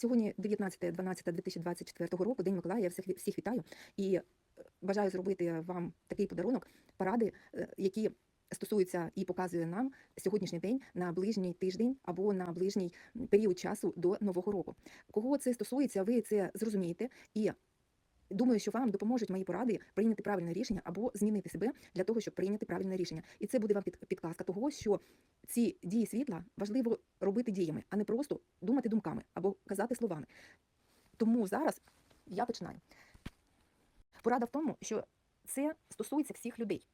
Сьогодні 19.12.2024 року, День Миколая. Я всіх, всіх вітаю і бажаю зробити вам такий подарунок, поради, е, які стосуються і показує нам сьогоднішній день на ближній тиждень або на ближній період часу до Нового року. Кого це стосується, ви це зрозумієте і. Думаю, що вам допоможуть мої поради прийняти правильне рішення або змінити себе для того, щоб прийняти правильне рішення. І це буде вам підказка того, що ці дії світла важливо робити діями, а не просто думати думками або казати словами. Тому зараз я починаю. Порада в тому, що це стосується всіх людей.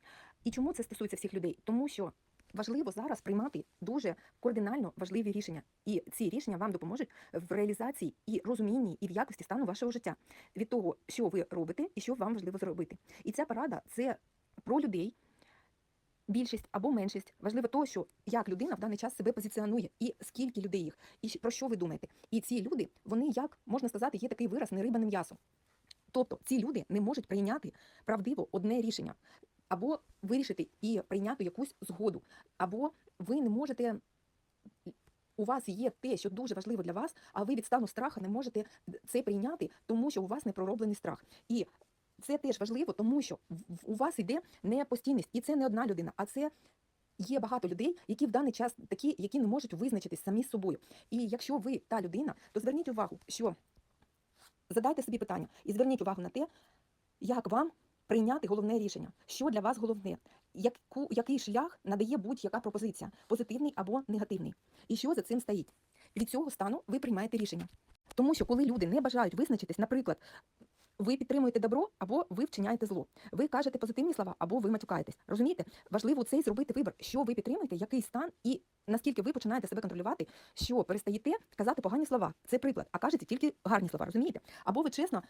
І чому це стосується всіх людей? Тому що важливо зараз приймати дуже кардинально важливі рішення. І ці рішення вам допоможуть в реалізації і розумінні, і в якості стану вашого життя від того, що ви робите і що вам важливо зробити. І ця порада це про людей. Більшість або меншість важливо то, що як людина в даний час себе позиціонує, і скільки людей їх, і про що ви думаєте. І ці люди, вони як можна сказати, є такий вираз не риба, не м'ясо. Тобто ці люди не можуть прийняти правдиво одне рішення, або вирішити і прийняти якусь згоду, або ви не можете. У вас є те, що дуже важливо для вас, а ви від стану страха не можете це прийняти, тому що у вас не пророблений страх. І це теж важливо, тому що у вас йде не постійність, і це не одна людина, а це є багато людей, які в даний час такі, які не можуть визначитись самі з собою. І якщо ви та людина, то зверніть увагу, що задайте собі питання і зверніть увагу на те, як вам прийняти головне рішення, що для вас головне, яку, який шлях надає будь-яка пропозиція, позитивний або негативний, і що за цим стоїть. Від цього стану ви приймаєте рішення. Тому що коли люди не бажають визначитись, наприклад, ви підтримуєте добро або ви вчиняєте зло. Ви кажете позитивні слова або ви матюкаєтесь. Розумієте? Важливо цей зробити вибір, що ви підтримуєте, який стан і наскільки ви починаєте себе контролювати, що перестаєте казати погані слова. Це приклад, а кажете тільки гарні слова, розумієте? Або ви чесно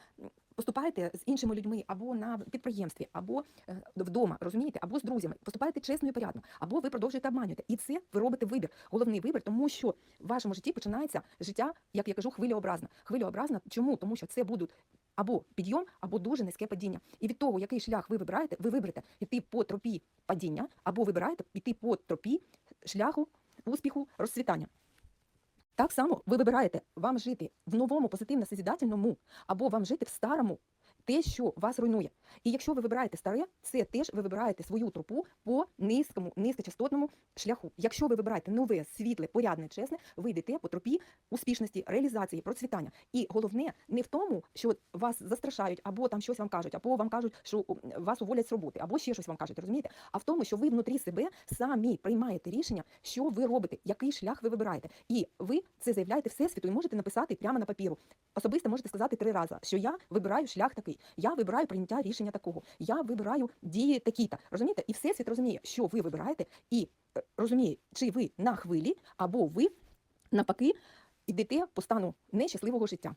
поступаєте з іншими людьми, або на підприємстві, або е, вдома, розумієте, або з друзями. Поступаєте чесно і порядно, або ви продовжуєте обманювати. І це ви робите вибір, головний вибір, тому що в вашому житті починається життя, як я кажу, хвилеобразно. Хвилеобразно. Чому? Тому що це будуть або підйом, або дуже низьке падіння. І від того, який шлях ви вибираєте, ви виберете йти по тропі падіння, або вибираєте йти по тропі шляху успіху, розцвітання. Так само ви вибираєте вам жити в новому позитивно-созидательному, або вам жити в старому, те, що вас руйнує. І якщо ви вибираєте старе, це теж ви вибираєте свою тропу по низькому, низькочастотному шляху. Якщо ви вибираєте нове, світле, порядне, чесне, ви йдете по тропі успішності, реалізації, процвітання. І головне не в тому, що вас застрашають, або там щось вам кажуть, або вам кажуть, що вас уволять з роботи, або ще щось вам кажуть, розумієте? А в тому, що ви внутрі себе самі приймаєте рішення, що ви робите, який шлях ви вибираєте. І ви це заявляєте всесвіту і можете написати прямо на папіру. Особисто можете сказати три рази, що я вибираю шлях такий, я вибираю прийняття рішення такого, я вибираю дії такі-то. Розумієте? І всесвіт розуміє, що ви вибираєте, і е, розуміє, чи ви на хвилі, або ви навпаки йдете по стану нещасливого життя.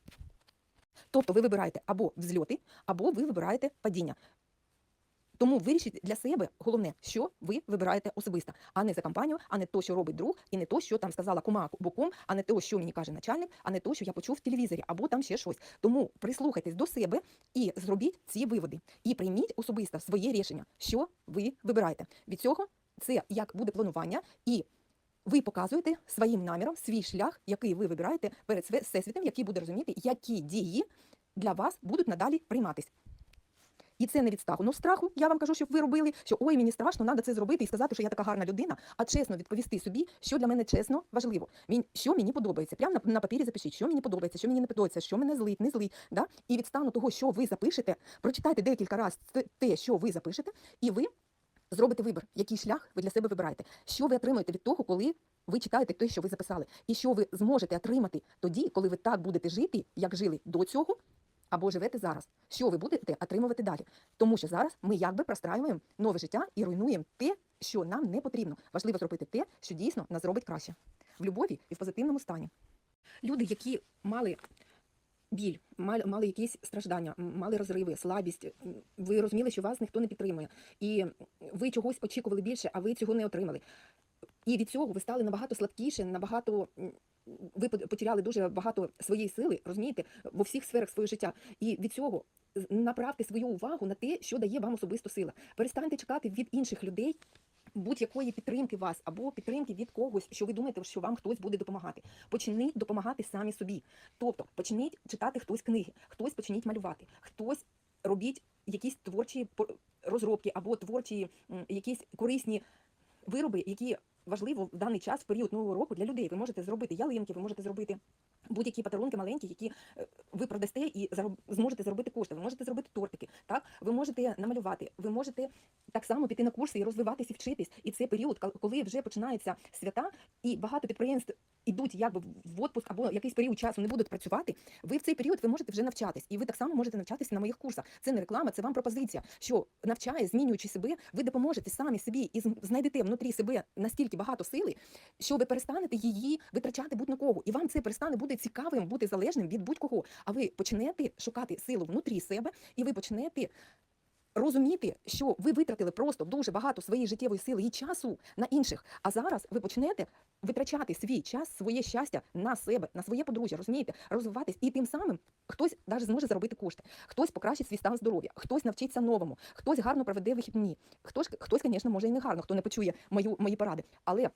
Тобто ви вибираєте або взльоти, або ви вибираєте падіння. Тому вирішіть для себе головне, що ви вибираєте особисто, а не за компанію, а не то, що робить друг, і не то, що там сказала кума боком, а не то, що мені каже начальник, а не то, що я почув в телевізорі, або там ще щось. Тому прислухайтесь до себе і зробіть ці виводи. І прийміть особисто своє рішення, що ви вибираєте. Від цього це як буде планування і. Ви показуєте своїм наміром свій шлях, який ви вибираєте перед всесвітом, який буде розуміти, які дії для вас будуть надалі прийматись. І це не від страху. Ну, страху, я вам кажу, щоб ви робили, що ой, мені страшно, треба це зробити і сказати, що я така гарна людина, а чесно відповісти собі, що для мене чесно важливо. Що мені подобається. Прямо на, на папірі запишіть, що мені подобається, що мені не подобається, що мене злить, не злить. Да? І від стану того, що ви запишете, прочитайте декілька разів те, що ви запишете, і ви зробите вибір, який шлях ви для себе вибираєте. Що ви отримаєте від того, коли ви читаєте те, що ви записали, і що ви зможете отримати тоді, коли ви так будете жити, як жили до цього, або живете зараз. Що ви будете отримувати далі? Тому що зараз ми якби простраюємо нове життя і руйнуємо те, що нам не потрібно. Важливо зробити те, що дійсно нас зробить краще в любові і в позитивному стані. Люди, які мали біль, мали, якісь страждання, мали розриви, слабість. Ви розуміли, що вас ніхто не підтримує, і ви чогось очікували більше, а ви цього не отримали. І від цього ви стали набагато слабкіше, набагато ви пот- потеряли дуже багато своєї сили, розумієте, в усіх сферах свого життя. І від цього направте свою увагу на те, що дає вам особисто сила. Перестаньте чекати від інших людей будь-якої підтримки вас або підтримки від когось, що ви думаєте, що вам хтось буде допомагати. Почніть допомагати самі собі. Тобто почніть читати хтось книги, хтось почніть малювати, хтось робіть якісь творчі розробки або творчі якісь корисні вироби, які важливо в даний час, в період нового року для людей. Ви можете зробити ялинки, ви можете зробити. Будь-які подарунки маленькі, які е, ви продасте і зможете заробити кошти. Ви можете зробити тортики, так ви можете намалювати, ви можете так само піти на курси і розвиватись і вчитись. І це період, коли вже починаються свята, і багато підприємств ідуть якби в отпуск або якийсь період часу не будуть працювати. Ви в цей період ви можете вже навчатись, і ви так само можете навчатися на моїх курсах. Це не реклама, це вам пропозиція. Що навчає, змінюючи себе, ви допоможете самі собі і знайдете внутрі себе настільки багато сили, що ви перестанете її витрачати будь на кого, і вам це перестане бути цікавим, бути залежним від будь-кого. А ви почнете шукати силу внутрі себе, і ви почнете розуміти, що ви витратили просто дуже багато своєї життєвої сили і часу на інших. А зараз ви почнете витрачати свій час, своє щастя на себе, на своє подружжя, розумієте, розвиватись, і тим самим хтось навіть зможе заробити кошти, хтось покращить свій стан здоров'я, хтось навчиться новому, хтось гарно проведе вихідні. Хтось, хтось, звісно, може і не гарно, хто не почує мою мої поради. Але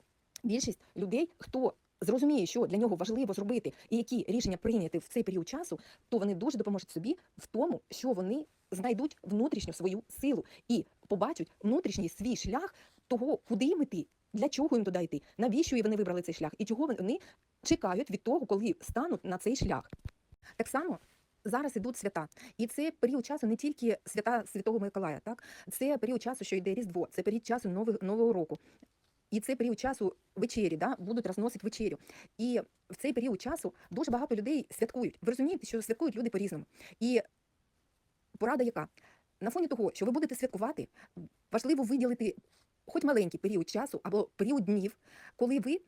більшість людей, хто зрозуміє, що для нього важливо зробити і які рішення прийняти в цей період часу, то вони дуже допоможуть собі в тому, що вони знайдуть внутрішню свою силу і побачать внутрішній свій шлях того, куди їм іти, для чого їм туди йти, навіщо вони вибрали цей шлях, і чого вони чекають від того, коли стануть на цей шлях. Так само. Зараз ідуть свята, і це період часу не тільки свята Святого Миколая, так це період часу, що йде Різдво, це період часу нового, нового року. І це період часу вечері, да, будуть розносити вечерю. І в цей період часу дуже багато людей святкують. Ви розумієте, що святкують люди по-різному. І порада яка? На фоні того, що ви будете святкувати, важливо виділити хоч маленький період часу або період днів, коли ви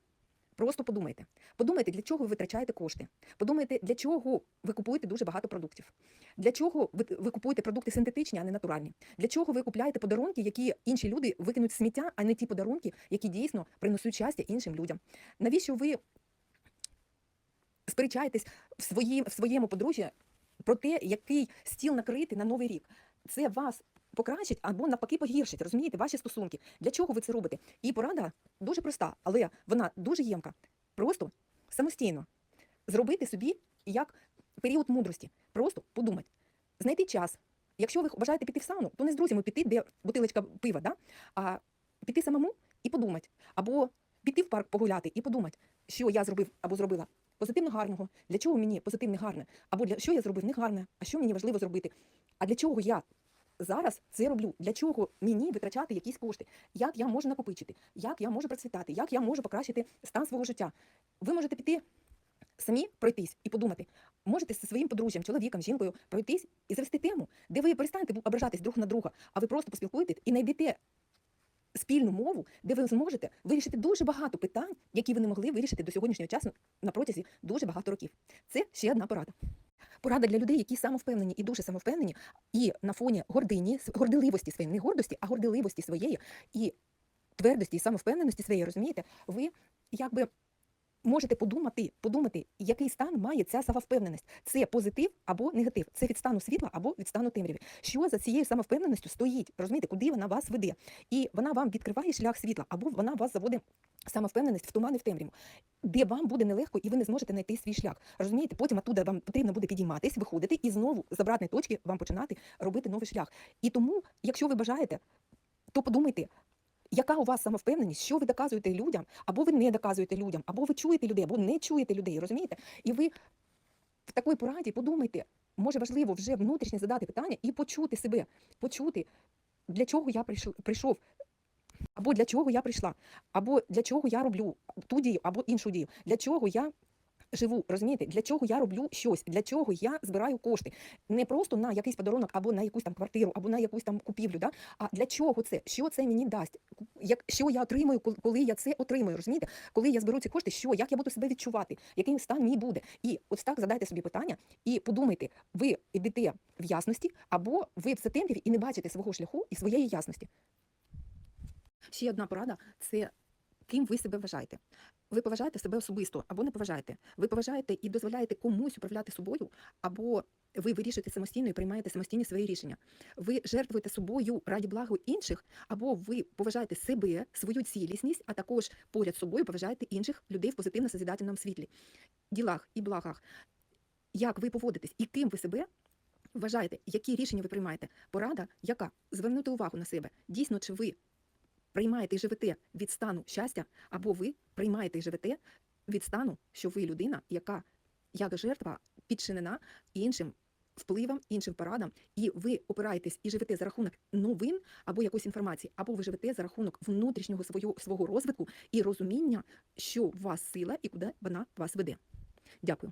просто подумайте. Подумайте, для чого ви витрачаєте кошти. Подумайте, для чого ви купуєте дуже багато продуктів. Для чого ви, ви купуєте продукти синтетичні, а не натуральні? Для чого ви купуєте подарунки, які інші люди викинуть сміття, а не ті подарунки, які дійсно принесуть щастя іншим людям? Навіщо ви сперечаєтесь в, свої, в своєму подружжі про те, який стіл накрити на новий рік? Це вас покращить або навпаки погіршить, розумієте, ваші стосунки. Для чого ви це робите? І порада дуже проста, але вона дуже ємка. Просто самостійно зробити собі як період мудрості. Просто подумати, знайти час. Якщо ви бажаєте піти в сауну, то не з друзями піти, де бутилочка пива, да? а піти самому і подумати. Або піти в парк погуляти і подумати, що я зробив або зробила позитивно гарного, для чого мені позитивне гарне, або для що я зробив негарне, а що мені важливо зробити. А для чого я зараз це роблю? Для чого мені витрачати якісь кошти? Як я можу накопичити? Як я можу процвітати? Як я можу покращити стан свого життя? Ви можете піти самі пройтись і подумати. Можете зі своїм подружжям, чоловіком, жінкою пройтись і завести тему, де ви перестанете ображатись друг на друга, а ви просто поспілкуєтесь і знайдете спільну мову, де ви зможете вирішити дуже багато питань, які ви не могли вирішити до сьогоднішнього часу на протязі дуже багато років. Це ще одна порада. Порада для людей, які самовпевнені і дуже самовпевнені, і на фоні гордині, гордиливості своєї, не гордості, а гордиливості своєї і твердості і самовпевненості своєї, розумієте, ви якби можете подумати, подумати, який стан має ця самовпевненість. Це позитив або негатив, це від стану світла або від стану темряви. Що за цією самовпевненістю стоїть? Розумієте, куди вона вас веде? І вона вам відкриває шлях світла, або вона вас заводить самовпевненість в туман і в темряву, де вам буде нелегко і ви не зможете знайти свій шлях. Розумієте, потім оттуда вам потрібно буде підійматись, виходити і знову з обратної точки вам починати робити новий шлях. І тому, якщо ви бажаєте, то подумайте. Яка у вас самовпевненість, що ви доказуєте людям, або ви не доказуєте людям, або ви чуєте людей, або не чуєте людей, розумієте? І ви в такій пораді подумайте, може важливо вже внутрішньо задати питання і почути себе, почути, для чого я прийшов, або для чого я прийшла, або для чого я роблю ту дію, або іншу дію, для чого я живу, розумієте, для чого я роблю щось, для чого я збираю кошти. Не просто на якийсь подарунок, або на якусь там квартиру, або на якусь там купівлю. Да? А для чого це? Що це мені дасть? Як, що я отримаю, коли я це отримаю? Розумієте? Коли я зберу ці кошти, що, як я буду себе відчувати, який стан мій буде? І ось так задайте собі питання і подумайте, ви йдете в ясності, або ви в темряві і не бачите свого шляху і своєї ясності. Ще одна порада це ким ви себе вважаєте. Ви поважаєте себе особисто або не поважаєте. Ви поважаєте і дозволяєте комусь управляти собою, або ви вирішуєте самостійно і приймаєте самостійні свої рішення. Ви жертвуєте собою раді благо інших, або ви поважаєте себе, свою цілісність, а також поряд з собою поважаєте інших людей в позитивно созидательному світлі, ділах і благах. Як ви поводитесь і ким ви себе вважаєте, які рішення ви приймаєте? Порада, яка звернути увагу на себе, дійсно, чи ви приймаєте і живете від стану щастя, або ви приймаєте і живете від стану, що ви людина, яка як жертва підчинена іншим впливам, іншим порадам, і ви опираєтесь і живете за рахунок новин або якоїсь інформації, або ви живете за рахунок внутрішнього свого, свого розвитку і розуміння, що в вас сила і куди вона вас веде. Дякую.